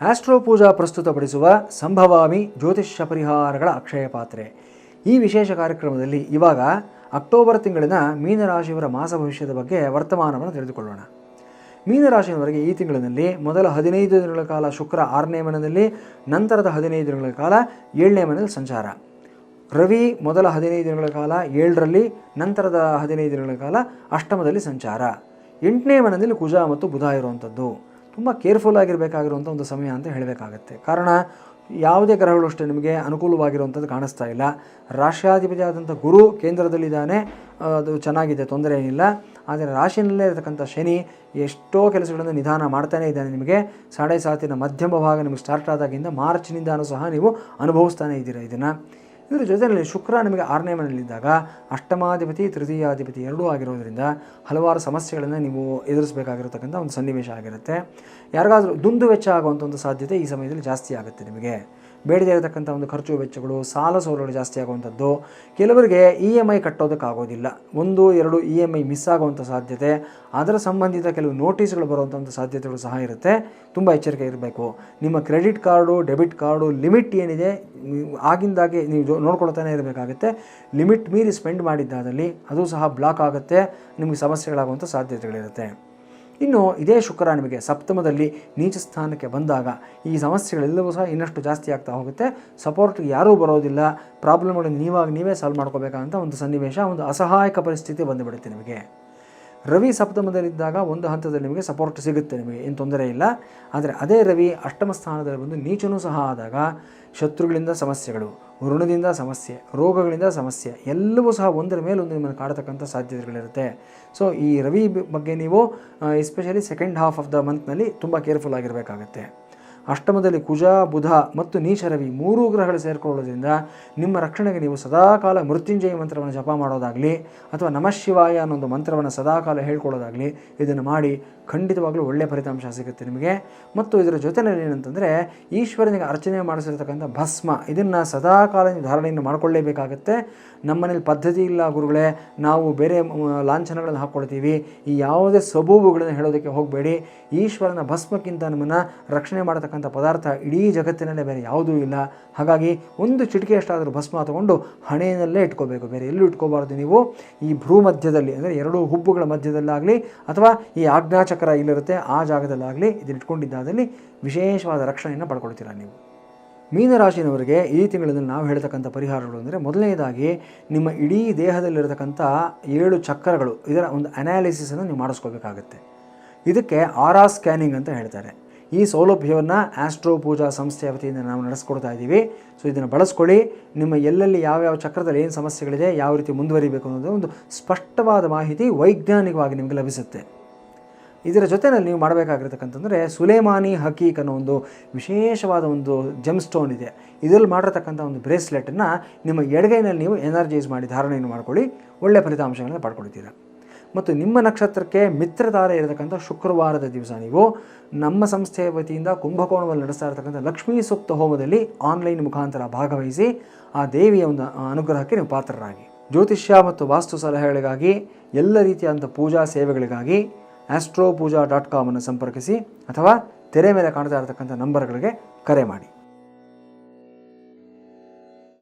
Astro ಪೂಜಾ ಪ್ರಸ್ತುತಪಡಿಸುವ ಸಂಭವಾಮಿ ಜ್ಯೋತಿಷ್ಯ ಪರಿಹಾರಗಳ ಅಕ್ಷಯ ಪಾತ್ರೆ. ಈ ವಿಶೇಷ ಕಾರ್ಯಕ್ರಮದಲ್ಲಿ ಇವಾಗ ಅಕ್ಟೋಬರ್ ತಿಂಗಳಿನ ಮೀನರಾಶಿಯವರ ಮಾಸ ಭವಿಷ್ಯದ ಬಗ್ಗೆ ವರ್ತಮಾನವನ್ನು ತಿಳಿದುಕೊಳ್ಳೋಣ. ಮೀನರಾಶಿಯವರೆಗೆ ಈ ತಿಂಗಳಿನಲ್ಲಿ ಮೊದಲ ಹದಿನೈದು ದಿನಗಳ ಕಾಲ ಶುಕ್ರ ಆರನೇ ಮನೆಯಲ್ಲಿ, ನಂತರದ ಹದಿನೈದು ದಿನಗಳ ಕಾಲ ಏಳನೇ ಮನೆಯಲ್ಲಿ ಸಂಚಾರ. ರವಿ ಮೊದಲ ಹದಿನೈದು ದಿನಗಳ ಕಾಲ ಏಳರಲ್ಲಿ, ನಂತರದ ಹದಿನೈದು ದಿನಗಳ ಕಾಲ ಅಷ್ಟಮದಲ್ಲಿ ಸಂಚಾರ. ಎಂಟನೇ ಮನೆಯಲ್ಲಿ ಕುಜ ಮತ್ತು ಬುಧ ಇರುವಂಥದ್ದು. ತುಂಬ ಕೇರ್ಫುಲ್ ಆಗಿರಬೇಕಾಗಿರುವಂಥ ಒಂದು ಸಮಯ ಅಂತ ಹೇಳಬೇಕಾಗತ್ತೆ. ಕಾರಣ, ಯಾವುದೇ ಗ್ರಹಗಳು ಅಷ್ಟೇ ನಿಮಗೆ ಅನುಕೂಲವಾಗಿರುವಂಥದ್ದು ಕಾಣಿಸ್ತಾ ಇಲ್ಲ. ರಾಷ್ಟ್ರಾಧಿಪತಿ ಆದಂಥ ಗುರು ಕೇಂದ್ರದಲ್ಲಿದ್ದಾನೆ. ಅದು ಚೆನ್ನಾಗಿದೆ, ತೊಂದರೆ ಏನಿಲ್ಲ. ಆದರೆ ರಾಶಿಯಲ್ಲೇ ಇರತಕ್ಕಂಥ ಶನಿ ಎಷ್ಟೋ ಕೆಲಸಗಳನ್ನು ನಿಧಾನ ಮಾಡ್ತಾನೇ ಇದ್ದಾನೆ ನಿಮಗೆ. ಸಾಡೆ ಸಾತಿನ ಮಧ್ಯಮ ಭಾಗ ನಿಮಗೆ ಸ್ಟಾರ್ಟ್ ಆದಾಗಿಂದ ಮಾರ್ಚ್ನಿಂದಾನೂ ಸಹ ನೀವು ಅನುಭವಿಸ್ತಾನೆ ಇದ್ದೀರಾ ಇದನ್ನು. ಇದರ ಜೊತೆಯಲ್ಲಿ ಶುಕ್ರ ನಿಮಗೆ ಆರನೇ ಮನೆಯಲ್ಲಿದ್ದಾಗ, ಅಷ್ಟಮಾಧಿಪತಿ, ತೃತೀಯಾಧಿಪತಿ ಎರಡೂ ಆಗಿರೋದ್ರಿಂದ ಹಲವಾರು ಸಮಸ್ಯೆಗಳನ್ನು ನೀವು ಎದುರಿಸಬೇಕಾಗಿರತಕ್ಕಂಥ ಒಂದು ಸನ್ನಿವೇಶ ಆಗಿರುತ್ತೆ. ಯಾರಿಗಾದರೂ ದುಂದು ವೆಚ್ಚ ಆಗುವಂಥ ಒಂದು ಸಾಧ್ಯತೆ ಈ ಸಮಯದಲ್ಲಿ ಜಾಸ್ತಿ ಆಗುತ್ತೆ ನಿಮಗೆ. ಬೇಡದೇ ಇರತಕ್ಕಂಥ ಒಂದು ಖರ್ಚು ವೆಚ್ಚಗಳು, ಸಾಲ ಸೌಲಭ್ಯ ಜಾಸ್ತಿ ಆಗುವಂಥದ್ದು. ಕೆಲವರಿಗೆ ಇ ಎಂ ಐ ಕಟ್ಟೋದಕ್ಕಾಗೋದಿಲ್ಲ. ಒಂದು, ಎರಡು ಇ ಎಂ ಐ ಮಿಸ್ ಆಗುವಂಥ ಸಾಧ್ಯತೆ. ಅದರ ಸಂಬಂಧಿತ ಕೆಲವು ನೋಟಿಸ್ಗಳು ಬರುವಂಥ ಸಾಧ್ಯತೆಗಳು ಸಹ ಇರುತ್ತೆ. ತುಂಬ ಎಚ್ಚರಿಕೆ ಇರಬೇಕು. ನಿಮ್ಮ credit card debit card limit ಏನಿದೆ, ಆಗಿಂದಾಗೆ ನೀವು ನೋಡ್ಕೊಳ್ತಾನೆ ಇರಬೇಕಾಗುತ್ತೆ. ಲಿಮಿಟ್ ಮೀರಿ ಸ್ಪೆಂಡ್ ಮಾಡಿದ್ದಾದಲ್ಲಿ ಅದು ಸಹ ಬ್ಲಾಕ್ ಆಗುತ್ತೆ. ನಿಮಗೆ ಸಮಸ್ಯೆಗಳಾಗುವಂಥ ಸಾಧ್ಯತೆಗಳಿರುತ್ತೆ. ಇನ್ನು ಇದೇ ಶುಕ್ರ ನಿಮಗೆ ಸಪ್ತಮದಲ್ಲಿ ನೀಚ ಸ್ಥಾನಕ್ಕೆ ಬಂದಾಗ ಈ ಸಮಸ್ಯೆಗಳೆಲ್ಲವೂ ಸಹ ಇನ್ನಷ್ಟು ಜಾಸ್ತಿ ಆಗ್ತಾ ಹೋಗುತ್ತೆ. ಸಪೋರ್ಟ್ಗೆ ಯಾರೂ ಬರೋದಿಲ್ಲ. ಪ್ರಾಬ್ಲಮ್ಗಳನ್ನು ನೀವಾಗಿ ನೀವೇ ಸಾಲ್ವ್ ಮಾಡ್ಕೋಬೇಕಂತ ಒಂದು ಸನ್ನಿವೇಶ, ಒಂದು ಅಸಹಾಯಕ ಪರಿಸ್ಥಿತಿ ಬಂದುಬಿಡುತ್ತೆ ನಿಮಗೆ. ರವಿ ಸಪ್ತಮದಲ್ಲಿದ್ದಾಗ ಒಂದು ಹಂತದಲ್ಲಿ ನಿಮಗೆ ಸಪೋರ್ಟ್ ಸಿಗುತ್ತೆ ನಿಮಗೆ, ಏನು ತೊಂದರೆ ಇಲ್ಲ. ಆದರೆ ಅದೇ ರವಿ ಅಷ್ಟಮ ಸ್ಥಾನದಲ್ಲಿ ಬಂದು ನೀಚನೂ ಸಹ ಆದಾಗ ಶತ್ರುಗಳಿಂದ ಸಮಸ್ಯೆಗಳು ಋಣದಿಂದ ಸಮಸ್ಯೆ, ರೋಗಗಳಿಂದ ಸಮಸ್ಯೆ, ಎಲ್ಲವೂ ಸಹ ಒಂದರ ಮೇಲೆ ಒಂದು ನಿಮ್ಮನ್ನು ಕಾಡತಕ್ಕಂಥ ಸಾಧ್ಯತೆಗಳಿರುತ್ತೆ. ಸೊ ಈ ರವಿ ಬಗ್ಗೆ ನೀವು especially second half of the ಮಂತ್ನಲ್ಲಿ ತುಂಬ ಕೇರ್ಫುಲ್ ಆಗಿರಬೇಕಾಗತ್ತೆ. ಅಷ್ಟಮದಲ್ಲಿ ಕುಜ, ಬುಧ ಮತ್ತು ನೀಚ ರವಿ ಮೂರೂ ಗ್ರಹಗಳು ಸೇರಿಕೊಳ್ಳೋದ್ರಿಂದ ನಿಮ್ಮ ರಕ್ಷಣೆಗೆ ನೀವು ಸದಾಕಾಲ ಮೃತ್ಯುಂಜಯ ಮಂತ್ರವನ್ನು ಜಪ ಮಾಡೋದಾಗಲಿ ಅಥವಾ ನಮಃಶಿವಾಯ ಅನ್ನೋ ಒಂದು ಮಂತ್ರವನ್ನು ಸದಾಕಾಲ ಹೇಳ್ಕೊಳ್ಳೋದಾಗಲಿ ಇದನ್ನು ಮಾಡಿ ಖಂಡಿತವಾಗಲೂ ಒಳ್ಳೆಯ ಫಲಿತಾಂಶ ಸಿಗುತ್ತೆ ನಿಮಗೆ. ಮತ್ತು ಇದರ ಜೊತೆಯಲ್ಲಿ ಏನಂತಂದರೆ ಈಶ್ವರನಿಗೆ ಅರ್ಚನೆ ಮಾಡಿಸಿರ್ತಕ್ಕಂಥ ಭಸ್ಮ, ಇದನ್ನು ಸದಾಕಾಲ ನೀವು ಧಾರಣೆಯನ್ನು ಮಾಡಿಕೊಳ್ಳೇಬೇಕಾಗತ್ತೆ. ನಮ್ಮನೇಲಿ ಪದ್ಧತಿ ಇಲ್ಲ ಗುರುಗಳೇ, ನಾವು ಬೇರೆ ಲಾಂಛನಗಳನ್ನು ಹಾಕ್ಕೊಳ್ತೀವಿ. ಈ ಯಾವುದೇ ಸಬೂಬುಗಳನ್ನು ಹೇಳೋದಕ್ಕೆ ಹೋಗಬೇಡಿ. ಈಶ್ವರನ ಭಸ್ಮಕ್ಕಿಂತ ನಮ್ಮನ್ನು ರಕ್ಷಣೆ ಮಾಡತಕ್ಕಂಥ ಪದಾರ್ಥ ಇಡೀ ಜಗತ್ತಿನಲ್ಲೇ ಬೇರೆ ಯಾವುದೂ ಇಲ್ಲ. ಹಾಗಾಗಿ ಒಂದು ಚಿಟಿಕೆಯಷ್ಟಾದರೂ ಭಸ್ಮ ತಗೊಂಡು ಹಣೆಯಲ್ಲೇ ಇಟ್ಕೋಬೇಕು. ಬೇರೆ ಎಲ್ಲೂ ಇಟ್ಕೋಬಾರ್ದು ನೀವು. ಈ ಭ್ರೂ ಮಧ್ಯದಲ್ಲಿ ಅಂದರೆ ಎರಡು ಹುಬ್ಬುಗಳ ಮಧ್ಯದಲ್ಲಾಗಲಿ ಅಥವಾ ಈ ಆಜ್ಞಾಚಕ್ರ ಇಲ್ಲಿರುತ್ತೆ, ಆ ಜಾಗದಲ್ಲಾಗಲಿ ಇದನ್ನು ಇಟ್ಕೊಂಡಿದ್ದಾದಲ್ಲಿ ವಿಶೇಷವಾದ ರಕ್ಷಣೆಯನ್ನು ಪಡ್ಕೊಳ್ತೀರಾ ನೀವು. ಮೀನರಾಶಿನವರಿಗೆ ಈ ತಿಂಗಳಲ್ಲಿ ನಾವು ಹೇಳ್ತಕ್ಕಂಥ ಪರಿಹಾರಗಳು ಅಂದರೆ ಮೊದಲನೇದಾಗಿ ನಿಮ್ಮ ಇಡೀ ದೇಹದಲ್ಲಿರತಕ್ಕಂಥ ಏಳು ಚಕ್ರಗಳು ಇದರ ಒಂದು ಅನಾಲಿಸಿಸನ್ನು ನೀವು ಮಾಡಿಸ್ಕೋಬೇಕಾಗತ್ತೆ ಇದಕ್ಕೆ ಆರಾ ಸ್ಕ್ಯಾನಿಂಗ್ ಅಂತ ಹೇಳ್ತಾರೆ. ಈ ಸೌಲಭ್ಯವನ್ನು ಆಸ್ಟ್ರೋ ಪೂಜಾ ಸಂಸ್ಥೆಯ ವತಿಯಿಂದ ನಾವು ನಡೆಸ್ಕೊಡ್ತಾ ಇದ್ದೀವಿ. ಸೊ ಇದನ್ನು ಬಳಸ್ಕೊಳ್ಳಿ. ನಿಮ್ಮ ಎಲ್ಲೆಲ್ಲಿ ಯಾವ್ಯಾವ ಚಕ್ರದಲ್ಲಿ ಏನು ಸಮಸ್ಯೆಗಳಿದೆ, ಯಾವ ರೀತಿ ಮುಂದುವರಿಬೇಕು ಅನ್ನೋದು ಒಂದು ಸ್ಪಷ್ಟವಾದ ಮಾಹಿತಿ ವೈಜ್ಞಾನಿಕವಾಗಿ ನಿಮಗೆ ಲಭಿಸುತ್ತೆ. ಇದರ ಜೊತೆಯಲ್ಲಿ ನೀವು ಮಾಡಬೇಕಾಗಿರ್ತಕ್ಕಂಥಂದರೆ ಸುಲೇಮಾನಿ ಹಕೀಕ್ ಅನ್ನೋ ಒಂದು ವಿಶೇಷವಾದ ಒಂದು ಜೆಮ್ ಸ್ಟೋನ್ ಇದೆ. ಇದರಲ್ಲಿ ಮಾಡಿರತಕ್ಕಂಥ ಒಂದು ಬ್ರೇಸ್ಲೆಟನ್ನು ನಿಮ್ಮ ಎಡಗೈನಲ್ಲಿ ನೀವು ಎನರ್ಜೈಸ್ ಮಾಡಿ ಧಾರಣೆಯನ್ನು ಮಾಡ್ಕೊಳ್ಳಿ. ಒಳ್ಳೆಯ ಫಲಿತಾಂಶಗಳನ್ನು ಪಡ್ಕೊಳ್ತೀರಾ. ಮತ್ತು ನಿಮ್ಮ ನಕ್ಷತ್ರಕ್ಕೆ ಮಿತ್ರಧಾರೆ ಇರತಕ್ಕಂಥ ಶುಕ್ರವಾರದ ದಿವಸ ನೀವು. ನಮ್ಮ ಸಂಸ್ಥೆಯ ವತಿಯಿಂದ ಕುಂಭಕೋಣವನ್ನು ನಡೆಸ್ತಾ ಇರತಕ್ಕಂಥ ಲಕ್ಷ್ಮೀ ಸೂಕ್ತ ಹೋಮದಲ್ಲಿ ಆನ್ಲೈನ್ ಮುಖಾಂತರ ಭಾಗವಹಿಸಿ ಆ ದೇವಿಯ ಒಂದು ಅನುಗ್ರಹಕ್ಕೆ ನೀವು ಪಾತ್ರರಾಗಿ. ಜ್ಯೋತಿಷ್ಯ ಮತ್ತು ವಾಸ್ತು ಸಲಹೆಗಳಿಗಾಗಿ, ಎಲ್ಲ ರೀತಿಯಾದಂಥ ಪೂಜಾ ಸೇವೆಗಳಿಗಾಗಿ ಆಸ್ಟ್ರೋ ಪೂಜಾ ಡಾಟ್ ಕಾಮನ್ನು ಸಂಪರ್ಕಿಸಿ ಅಥವಾ ತೆರೆ ಮೇಲೆ ಕಾಣ್ತಾ ಇರತಕ್ಕಂಥ ನಂಬರ್ಗಳಿಗೆ ಕರೆ ಮಾಡಿ.